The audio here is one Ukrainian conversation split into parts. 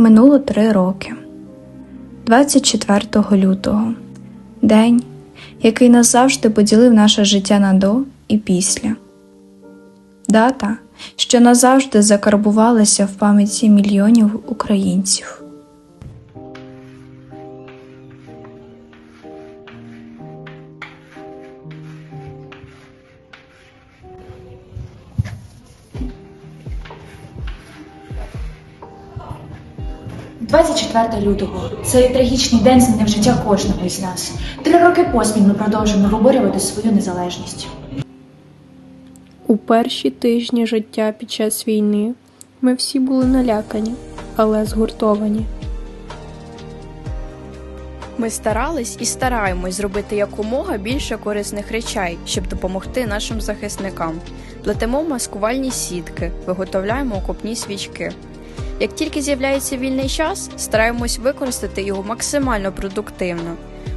Минуло три роки. 24 лютого. День, який назавжди поділив наше життя на до і після. Дата, що назавжди закарбувалася в пам'яті мільйонів українців. – 24 лютого цей трагічний день змінив життя кожного із нас. Три роки поспіль ми продовжуємо виборювати свою незалежність. У перші тижні життя під час війни ми всі були налякані, але згуртовані. Ми старались і стараємось зробити якомога більше корисних речей, щоб допомогти нашим захисникам. Плетемо маскувальні сітки, виготовляємо окопні свічки. Як тільки з'являється вільний час, стараємось використати його максимально продуктивно.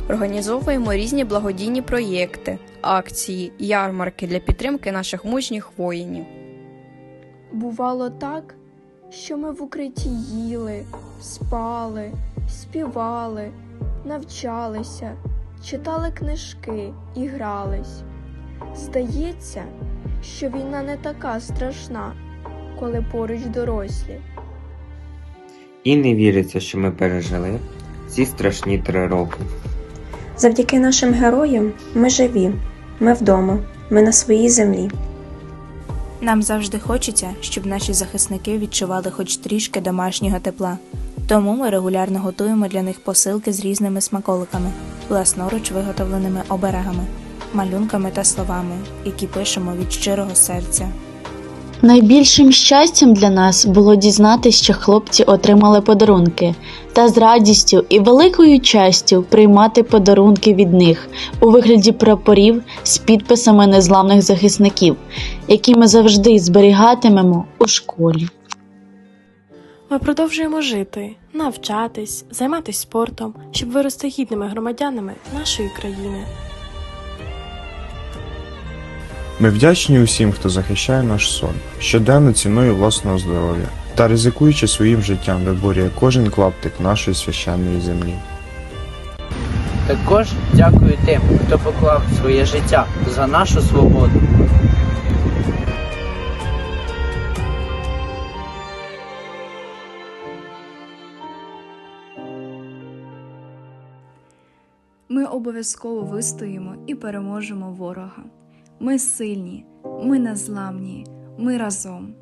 Організовуємо різні благодійні проєкти, акції, ярмарки для підтримки наших мужніх воїнів. Бувало так, що ми в укритті їли, спали, співали, навчалися, читали книжки і грались. Здається, що війна не така страшна, коли поруч дорослі. І не віриться, що ми пережили ці страшні три роки. Завдяки нашим героям ми живі, ми вдома, ми на своїй землі. Нам завжди хочеться, щоб наші захисники відчували хоч трішки домашнього тепла. Тому ми регулярно готуємо для них посилки з різними смаколиками, власноруч виготовленими оберегами, малюнками та словами, які пишемо від щирого серця. Найбільшим щастям для нас було дізнатися, що хлопці отримали подарунки, та з радістю і великою честю приймати подарунки від них у вигляді прапорів з підписами незламних захисників, які ми завжди зберігатимемо у школі. Ми продовжуємо жити, навчатись, займатися спортом, щоб вирости гідними громадянами нашої країни. Ми вдячні усім, хто захищає наш сон, щоденно ціною власного здоров'я та ризикуючи своїм життям виборює кожен клаптик нашої священної землі. Також дякую тим, хто поклав своє життя за нашу свободу. Ми обов'язково вистоїмо і переможемо ворога. Ми сильні, ми незламні, ми разом.